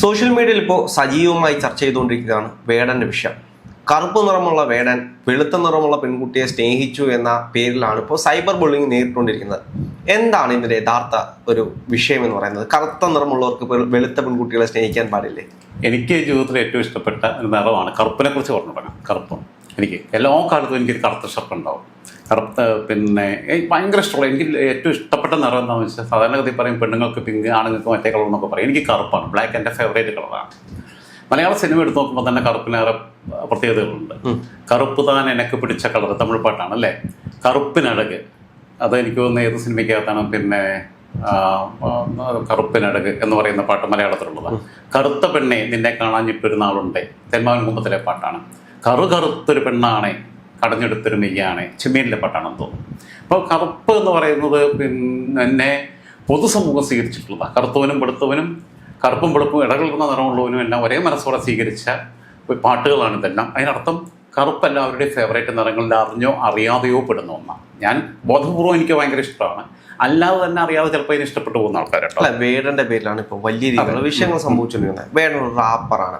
Social മീഡിയയിൽ ഇപ്പോൾ സജീവമായി ചർച്ച ചെയ്തുകൊണ്ടിരിക്കുകയാണ് വേടന്റെ വിഷയം. കറുപ്പ് നിറമുള്ള വേടൻ വെളുത്ത നിറമുള്ള പെൺകുട്ടിയെ സ്നേഹിച്ചു എന്ന പേരിലാണ് ഇപ്പോൾ സൈബർ ബുള്ളിങ് നേരിട്ടുകൊണ്ടിരിക്കുന്നത്. എന്താണ് ഇതിന്റെ യഥാർത്ഥ ഒരു വിഷയം എന്ന് പറയുന്നത്? കറുത്ത നിറമുള്ളവർക്ക് വെളുത്ത പെൺകുട്ടികളെ സ്നേഹിക്കാൻ പാടില്ലേ? എനിക്ക് ജീവിതത്തിൽ ഏറ്റവും ഇഷ്ടപ്പെട്ട നിറമാണ് കറുപ്പിനെ കുറിച്ച് പറഞ്ഞു കറുപ്പ്. എനിക്ക് എല്ലാ കാലത്തും എനിക്ക് കറുത്ത ഷർട്ട് ഉണ്ടാവും. കറുത്ത പിന്നെ ഭയങ്കര ഇഷ്ടമുള്ള എനിക്ക് ഏറ്റവും ഇഷ്ടപ്പെട്ട നിറം എന്താണെന്ന് വെച്ചാൽ സാധാരണഗതി പറയും പെണ്ണുങ്ങൾക്ക് പിങ്ക് ആണുങ്ങൾക്ക് മറ്റേ കളർ എന്നൊക്കെ പറയും. എനിക്ക് കറുപ്പാണ്. ബ്ലാക്ക് എന്റെ ഫേവറേറ്റ് കളറാണ് മലയാള സിനിമ എടുത്ത് നോക്കുമ്പോൾ തന്നെ കറുപ്പിനേറെ പ്രത്യേകതകളുണ്ട്. കറുപ്പ് താൻ എനക്ക് പിടിച്ച കളർ തമിഴ് പാട്ടാണ് അല്ലേ? കറുപ്പിനഴക്. അത് എനിക്ക് തോന്നുന്നു ഏത് സിനിമയ്ക്കകത്താണ് പിന്നെ കറുപ്പിനഴക് എന്ന് പറയുന്ന പാട്ട് മലയാളത്തിലുള്ളതാണ് കറുത്ത പെണ്ണെ നിന്നെ കാണാൻ ഇപ്പൊരു നാളുണ്ടേ. തെന്മാവൻ കുമ്പത്തിലെ പാട്ടാണ്. കറു കറുത്തൊരു പെണ്ണാണ്. കടഞ്ഞെടുത്തൊരു ചെമ്മീനിലെ പട്ടാണെന്ന് തോന്നുന്നു. അപ്പോൾ കറുപ്പ് എന്ന് പറയുന്നത് പിന്നെ പൊതുസമൂഹം സ്വീകരിച്ചിട്ടുള്ളതാണ് കറുത്തവനും വെളുത്തവനും കറുപ്പും വെളുപ്പും ഇടകലർന്ന നിറമുള്ളവനും എല്ലാം ഒരേ മനസ്സോടെ സ്വീകരിച്ച പാട്ടുകളാണ് ഇതെല്ലാം. അതിനർത്ഥം കറുപ്പ് അവരുടെ ഫേവറേറ്റ് നിറങ്ങളിൽ അറിഞ്ഞോ അറിയാതെയോ പെടുന്ന ഒന്നാണ് ഞാൻ ബോധപൂർവം എനിക്ക് ഭയങ്കര ഇഷ്ടമാണ്. അല്ലാതെ തന്നെ അറിയാതെ ചിലപ്പോൾ ഇതിന് ഇഷ്ടപ്പെട്ടു പോകുന്ന ആൾക്കാരുണ്ട് അല്ല വേടന്റെ പേരിലാണ് ഇപ്പോൾ വലിയ രീതിയിലുള്ള വിഷയങ്ങൾ സംഭവിച്ചുകൊണ്ടിരിക്കുന്നത്. വേടൻ ഒരു റാപ്പറാണ്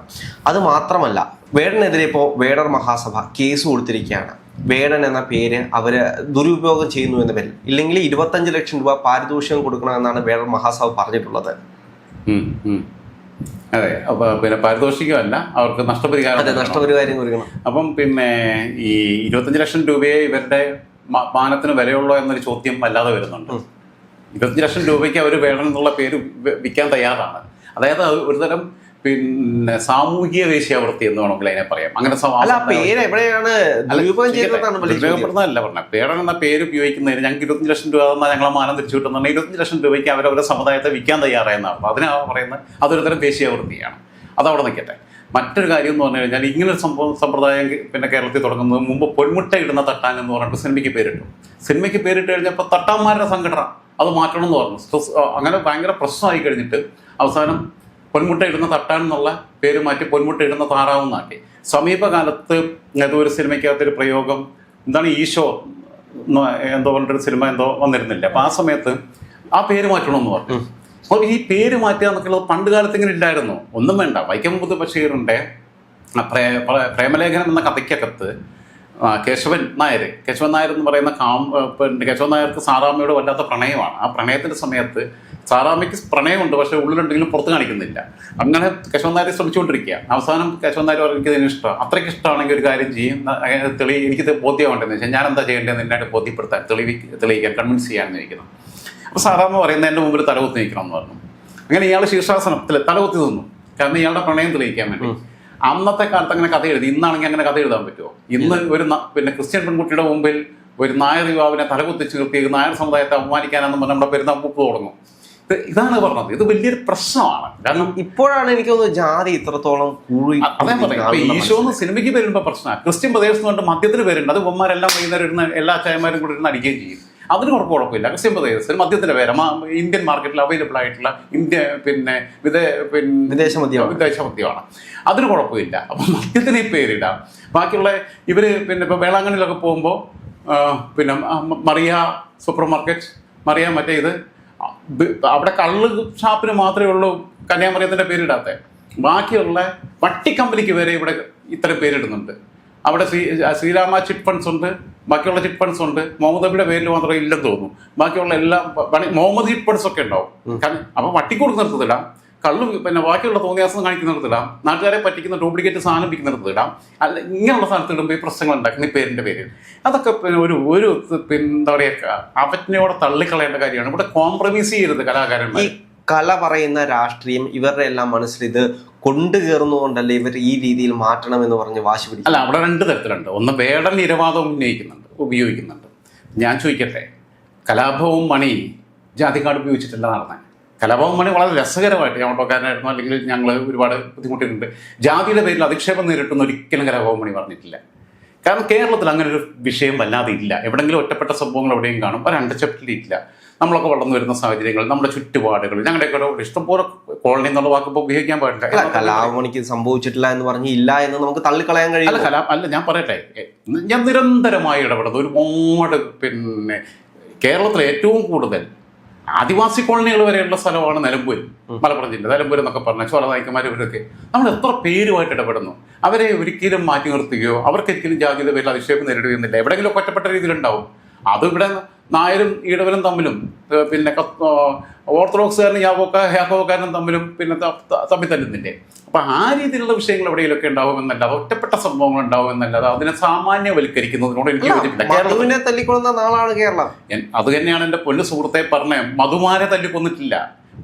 അത് മാത്രമല്ല വേടനെതിരെ ഇപ്പോൾ വേടർ മഹാസഭ കേസ് കൊടുത്തിരിക്കുകയാണ്. വേടൻ എന്ന പേര് അവർ ദുരുപയോഗം ചെയ്യുന്നു എന്ന പേരിൽ. ഇല്ലെങ്കിൽ ഇരുപത്തഞ്ച് ലക്ഷം രൂപ പാരിതോഷികം കൊടുക്കണമെന്നാണ് വേടർ മഹാസഭ പറഞ്ഞിട്ടുള്ളത്. അതെ അപ്പൊ പിന്നെ പാരിതോഷികമല്ല അവർക്ക് നഷ്ടപരിഹാരം. നഷ്ടപരിഹാരം കൊടുക്കണം. അപ്പം പിന്നെ ഈ ഇരുപത്തഞ്ച് ലക്ഷം രൂപയെ ഇവരുടെ മാനത്തിന് വിലയുള്ളോ എന്നൊരു ചോദ്യം വല്ലാതെ വരുന്നുണ്ട്. ഇരുപത്തഞ്ച് ലക്ഷം രൂപയ്ക്ക് അവർ വേണം എന്നുള്ള പേര് വിൽക്കാൻ തയ്യാറാണ്. അതായത് ഒരുതരം പിന്നെ സാമൂഹിക വേശ്യാവൃത്തി എന്ന് വേണമെങ്കിൽ അതിനെ പറയാം. അങ്ങനെ. ദുരുപയോഗപ്പെടുന്നതല്ല പറഞ്ഞത് പേടൻ എന്ന പേര് ഉപയോഗിക്കുന്നതിന് ഞങ്ങൾക്ക് ഇരുപത്തഞ്ച് ലക്ഷം രൂപ തന്നാൽ ഞങ്ങളെ മാനം തിരിച്ചു കിട്ടുന്നുണ്ടെങ്കിൽ ഇരുപത്തഞ്ച് ലക്ഷം രൂപയ്ക്ക് അവരവരുടെ സമുദായത്തെ വിൽക്കാൻ തയ്യാറായെന്നാണ് അതിനാണ് പറയുന്നത് അതൊരു തരം ദേശീയവൃത്തിയാണ് അതവിടെ നിൽക്കട്ടെ. മറ്റൊരു കാര്യം എന്ന് പറഞ്ഞു കഴിഞ്ഞാൽ ഇങ്ങനൊരു സംഭവം സമ്പ്രദായം പിന്നെ കേരളത്തിൽ തുടങ്ങുന്നത് മുമ്പ് പൊന്മുട്ട ഇടുന്ന തട്ടാൻ എന്ന് പറഞ്ഞിട്ട് സിനിമയ്ക്ക് പേരിട്ടു. സിനിമയ്ക്ക് പേരിട്ട് കഴിഞ്ഞപ്പോൾ തട്ടാന്മാരുടെ സംഘടന അത് മാറ്റണം എന്ന് പറഞ്ഞു. അങ്ങനെ ഭയങ്കര പ്രശ്നമായി കഴിഞ്ഞിട്ട് അവസാനം പൊന്മുട്ട ഇടുന്ന എന്നുള്ള പേര് മാറ്റി പൊന്മുട്ട ഇടുന്ന താറാവ് എന്നാക്കി സമീപകാലത്ത് ഏതോ ഒരു സിനിമയ്ക്കകത്തൊരു പ്രയോഗം എന്താണ് ഈശോ എന്തോ പറഞ്ഞിട്ടൊരു സിനിമ എന്തോ വന്നിരുന്നില്ല? അപ്പൊ ആ സമയത്ത് ആ പേര് മാറ്റണമെന്ന് പറഞ്ഞു. അപ്പോൾ ഈ പേര് മാറ്റുക എന്നൊക്കെയുള്ളത് പണ്ട് കാലത്ത് ഇങ്ങനെ ഇല്ലായിരുന്നു. ഒന്നും വേണ്ട വൈക്കം പുതു പ്ര- പ്രേമലേഖനം എന്ന കഥയ്ക്കകത്ത് കേശവൻ നായർ കേശവൻ നായർ എന്ന് പറയുന്ന കാം കേശവൻ നായർക്ക് സാറാമ്മയോട് വല്ലാത്ത പ്രണയമാണ്. ആ പ്രണയത്തിന്റെ സമയത്ത് സാറാമ്മയ്ക്ക് പ്രണയമുണ്ട് പക്ഷെ ഉള്ളിലുണ്ടെങ്കിലും പുറത്ത് കാണിക്കുന്നില്ല. അങ്ങനെ കേശവൻ നായർ ശ്രമിച്ചുകൊണ്ടിരിക്കുക അവസാനം കേശവൻ നായർ എനിക്ക് ഇതിന് ഇഷ്ടം അത്രയ്ക്ക് ഇഷ്ടമാണെങ്കിൽ ഒരു കാര്യം ചെയ്യും. തെളി എനിക്ക് ബോധ്യമാവേണ്ടതെന്ന് വെച്ചാൽ ഞാൻ എന്താ ചെയ്യേണ്ടതെന്ന് എന്നെ ബോധ്യപ്പെടുത്താൻ തെളി തെളിയിക്കാൻ കൺവിൻസ് ചെയ്യാമെന്ന് ചോദിക്കുന്നു. അപ്പോൾ സാറാമ്മ പറയുന്നത് എന്റെ മുമ്പിൽ തലകുത്തി നിൽക്കണം എന്ന് പറഞ്ഞു. അങ്ങനെ ഇയാൾ ശീർഷാസനത്തിൽ തലകുത്തി നിന്നു. കാരണം ഇയാളുടെ പ്രണയം തെളിയിക്കാൻ വേണ്ടി. അന്നത്തെ കാലത്ത് അങ്ങനെ കഥ എഴുതി ഇന്നാണെങ്കിൽ അങ്ങനെ കഥ എഴുതാൻ പറ്റുമോ? ഇന്ന് ഒരു പിന്നെ ക്രിസ്ത്യൻ പെൺകുട്ടിയുടെ മുമ്പിൽ ഒരു നായർ യുവാവിനെ തലകുത്തിച്ച് നിർത്തി നായർ സമുദായത്തെ അപമാനിക്കാനെന്ന് പറഞ്ഞ് നമ്മുടെ പെരുന്നാൾ തുടങ്ങും. ഇതാണ് പറഞ്ഞത്. ഇത് വലിയൊരു പ്രശ്നമാണ്. കാരണം ഇപ്പോഴാണ് എനിക്ക് തോന്നുന്നത് ജാതി ഇത്രത്തോളം കൂടി അതേ പറയാം ഈശോ എന്ന് സിനിമയ്ക്ക് വരുമ്പോ പ്രശ്നമാണ്. ക്രിസ്ത്യൻ പ്രദേശത്ത് കൊണ്ട് മദ്യത്തിന് പേരുണ്ട്. അത് ഉമ്മമാരെല്ലാം വൈകുന്നേരം ഇരുന്ന് എല്ലാ ചായമാരും കൂടി ഇരുന്ന് അടിക്കുകയും ചെയ്യും. അതിന് കുറപ്പ് കുഴപ്പമില്ല ക്രിസ്ത്യൻ പ്രദേശത്തിന് മദ്യത്തിന്റെ പേര് ഇന്ത്യൻ മാർക്കറ്റിൽ അവൈലബിൾ ആയിട്ടുള്ള ഇന്ത്യ പിന്നെ വിദേ പിന്നെ വിദേശ മദ്യമാണ്. വിദേശ മദ്യമാണ്. അതിന് കുഴപ്പമില്ല. അപ്പം മദ്യത്തിന് ഈ പേരിടാം. ബാക്കിയുള്ള ഇവർ പിന്നെ ഇപ്പൊ വേളാങ്കണ്ണിലൊക്കെ പോകുമ്പോൾ പിന്നെ മറിയ സൂപ്പർ മാർക്കറ്റ് മറിയ മറ്റേ ഇത് അവിടെ കള്ള് ഷാപ്പിന് മാത്രമേ ഉള്ളൂ കന്യാമറിയത്തിന്റെ പേരിടാത്ത. ബാക്കിയുള്ള വട്ടിക്കമ്പനിക്ക് വരെ ഇവിടെ ഇത്തരം പേരിടുന്നുണ്ട്. അവിടെ ശ്രീ ശ്രീരാമ ചിറ്റ് ഫണ്ട്സ് ഉണ്ട് ബാക്കിയുള്ള ചിറ്റ് ഫണ്ട്സ് ഉണ്ട്. മുഹമ്മദബിയുടെ പേരിൽ മാത്രമേ ഇല്ലെന്ന് തോന്നുന്നു. ബാക്കിയുള്ള എല്ലാം മുഹമ്മദ് ചിറ്റ് ഫണ്ട്സ് ഒക്കെ ഉണ്ടാവും. കാരണം അപ്പൊ വട്ടിക്കൂടുന്ന നിർത്തത്തിടാം കള്ളു പിന്നെ ബാക്കിയുള്ള തോന്നിയാസം കാണിക്കുന്നിടത്തിടാം നാട്ടുകാരെ പറ്റിക്കുന്ന ഡ്യൂപ്ലിക്കേറ്റ് സാധനം വിൽക്കുന്നിടത്തിടാം അല്ല ഇങ്ങനെയുള്ള സ്ഥലത്ത് ഇടുമ്പോൾ ഈ പ്രശ്നങ്ങൾ ഉണ്ടാക്കുന്ന ഈ പേരിന്റെ പേരിൽ. അതൊക്കെ പിന്നെ ഒരു ഒരു എന്താ പറയുക അവജ്ഞയോടെ തള്ളിക്കളയേണ്ട കാര്യമാണ്. ഇവിടെ കോംപ്രമൈസ് ചെയ്യരുത് ഈ കലാകാരന്മാർ കല പറയുന്ന രാഷ്ട്രീയം ഇവരുടെ എല്ലാം മനസ്സിൽ ഇത് കൊണ്ടു കയറുന്നതുകൊണ്ടല്ലേ ഇവർ ഈ രീതിയിൽ മാറ്റണം എന്ന് പറഞ്ഞ് വാശി പിടിക്കും അല്ല അവിടെ രണ്ട് തരത്തിലുണ്ട്. ഒന്ന് വേടൻ നിരവാദം ഉന്നയിക്കുന്നുണ്ട് ഉപയോഗിക്കുന്നുണ്ട്. ഞാൻ ചോദിക്കട്ടെ കലാഭവും മണി ജാതിക്കാട് ഉപയോഗിച്ചിട്ടല്ല നടന്നത് കലാഭവൻ മണി വളരെ രസകരമായിട്ട് ഞാൻ ഓട്ടോക്കാരനായിരുന്നു അല്ലെങ്കിൽ ഞങ്ങൾ ഒരുപാട് ബുദ്ധിമുട്ടിയിട്ടുണ്ട്. ജാതിയുടെ പേരിൽ അധിക്ഷേപം നേരിട്ടുന്ന ഒരിക്കലും കലാഭവൻ മണി പറഞ്ഞിട്ടില്ല. കാരണം കേരളത്തിൽ അങ്ങനെ ഒരു വിഷയം വല്ലാതെ ഇല്ല. എവിടെങ്കിലും ഒറ്റപ്പെട്ട സംഭവങ്ങൾ എവിടെയും കാണും. ഒരു അണ്ടർചെപ്റ്റലി ഇല്ല. നമ്മളൊക്കെ വളർന്നു വരുന്ന സാഹചര്യങ്ങൾ നമ്മുടെ ചുറ്റുപാടുകൾ ഞങ്ങളുടെയൊക്കെ ഇഷ്ടം ഇഷ്ടംപോലെ കോളനി എന്നുള്ള വാക്ക് ഇപ്പോൾ ഉപയോഗിക്കാൻ പാടില്ല. കലാമണിക്ക് സംഭവിച്ചിട്ടില്ല എന്ന് പറഞ്ഞ് ഇല്ല എന്ന് നമുക്ക് തള്ളിക്കളയാൻ അല്ല കഴിയും കലാ അല്ല ഞാൻ പറയട്ടെ. ഞാൻ നിരന്തരമായി ഇടപെടുന്നത് ഒരുപാട് പിന്നെ കേരളത്തിൽ ഏറ്റവും കൂടുതൽ ആദിവാസി കോളനികൾ വരെയുള്ള സ്ഥലമാണ് നിലമ്പൂർ മലപ്പുറം ജില്ല. നിലമ്പൂർ എന്നൊക്കെ പറഞ്ഞ ചോല നായിക്കന്മാർ ഇവരൊക്കെ. നമ്മൾ എത്ര പേരുമായിട്ട് ഇടപെടുന്നു? അവരെ ഒരിക്കലും മാറ്റി നിർത്തുകയോ അവർക്കൊരിക്കലും ജാതിയുടെ പേരിൽ അധിക്ഷേപം നേരിടുകയൊന്നുമില്ല എവിടെയെങ്കിലും ഒറ്റപ്പെട്ട രീതിയിലുണ്ടാവും. അത് ഇവിടെ നായരും ഈടവരും തമ്മിലും പിന്നെ ഓർത്തഡോക്സുകാരനും യാക്കോക്ക യാക്കോക്കാരനും തമ്മിലും പിന്നെ തമ്മിൽ തല്ലുന്നില്ലേ അപ്പൊ ആ രീതിയിലുള്ള വിഷയങ്ങൾ എവിടെയെങ്കിലുമൊക്കെ ഉണ്ടാവുമെന്നല്ലാതെ ഒറ്റപ്പെട്ട സംഭവങ്ങൾ ഉണ്ടാവുമെന്നല്ലാതെ അതിനെ സാമാന്യവൽക്കരിക്കുന്നതിനോട് എനിക്ക് യോജിപ്പില്ല. കേരളത്തിൽ മധുവിനെ തല്ലിക്കൊള്ളുന്ന നാളാണ് കേരളം. അത് തന്നെയാണ് എന്റെ പൊന്നു സുഹൃത്തെ പറഞ്ഞത്. മധുമാരെ തല്ലിക്കൊന്നിട്ടില്ല.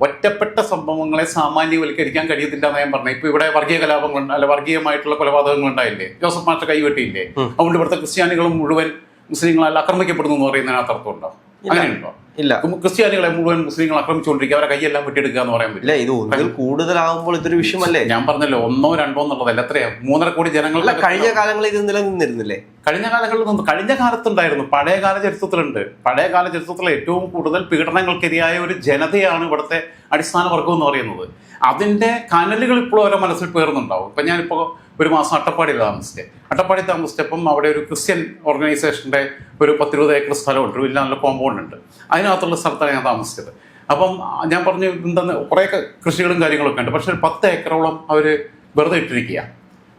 ഒറ്റപ്പെട്ട സംഭവങ്ങളെ സാമാന്യവൽക്കരിക്കാൻ കഴിയത്തില്ല എന്ന് ഞാൻ പറഞ്ഞു ഇപ്പൊ ഇവിടെ വർഗീയ കലാപങ്ങൾ അല്ല വർഗീയമായിട്ടുള്ള കൊലപാതകങ്ങൾ ഉണ്ടായില്ലേ? ജോസഫ് മാസ്റ്റർ കൈവെട്ടിയില്ലേ? അതുകൊണ്ട് ഇവിടുത്തെ ക്രിസ്ത്യാനികളും മുഴുവൻ മുസ്ലിങ്ങളല്ല ആക്രമിക്കപ്പെടുന്നു എന്ന് പറയുന്നതിനകത്ത് അർത്ഥമുണ്ടോ അങ്ങനെയുണ്ടോ? ഇല്ല. ക്രിസ്ത്യാനികളെ മുഴുവൻ മുസ്ലിങ്ങൾ ആക്രമിച്ചുകൊണ്ടിരിക്കുക അവരെ കൈയെല്ലാം വെട്ടിയെടുക്കുക എന്ന് പറയാൻ പറ്റില്ല. ഇത് ഒന്നിൽ കൂടുതലാകുമ്പോൾ ഇതൊരു വിഷയമല്ലേ? ഞാൻ പറഞ്ഞല്ലോ ഒന്നോ രണ്ടോ എന്നുള്ളതല്ല എത്രയാ? മൂന്നര കോടി ജനങ്ങൾ കഴിഞ്ഞ കാലങ്ങളിൽ ഇത് നിലനിന്നിരുന്നില്ലേ കഴിഞ്ഞ കാലങ്ങളിൽ നിന്ന്. കഴിഞ്ഞ കാലത്തുണ്ടായിരുന്നു പഴയ കാല ചരിത്രത്തിലുണ്ട്. പഴയ കാല ചരിത്രത്തിൽ ഏറ്റവും കൂടുതൽ പീഡനങ്ങൾക്കെതിരായ ഒരു ജനതയാണ് ഇവിടുത്തെ അടിസ്ഥാന വർഗം എന്ന് പറയുന്നത്. അതിന്റെ കനലുകൾ ഇപ്പോഴും ഓരോ മനസ്സിൽ പേർന്നുണ്ടാവും ഇപ്പൊ ഞാനിപ്പോ ഒരു മാസം അട്ടപ്പാടിയിൽ താമസിച്ചത് അട്ടപ്പാടി താമസിച്ചപ്പം അവിടെ ഒരു ക്രിസ്ത്യൻ ഓർഗനൈസേഷന്റെ ഒരു പത്തിരുപത് ഏക്കർ സ്ഥലമുണ്ട്. ഒരു വലിയ നല്ല കോമ്പൗണ്ട് ഉണ്ട്. അതിനകത്തുള്ള സ്ഥലത്താണ് ഞാൻ താമസിച്ചത്. അപ്പം ഞാൻ പറഞ്ഞു എന്തെന്ന് കുറേ കൃഷികളും കാര്യങ്ങളൊക്കെ ഉണ്ട്. പക്ഷേ പത്ത് ഏക്കറോളം അവർ വെറുതെ ഇട്ടിരിക്കുക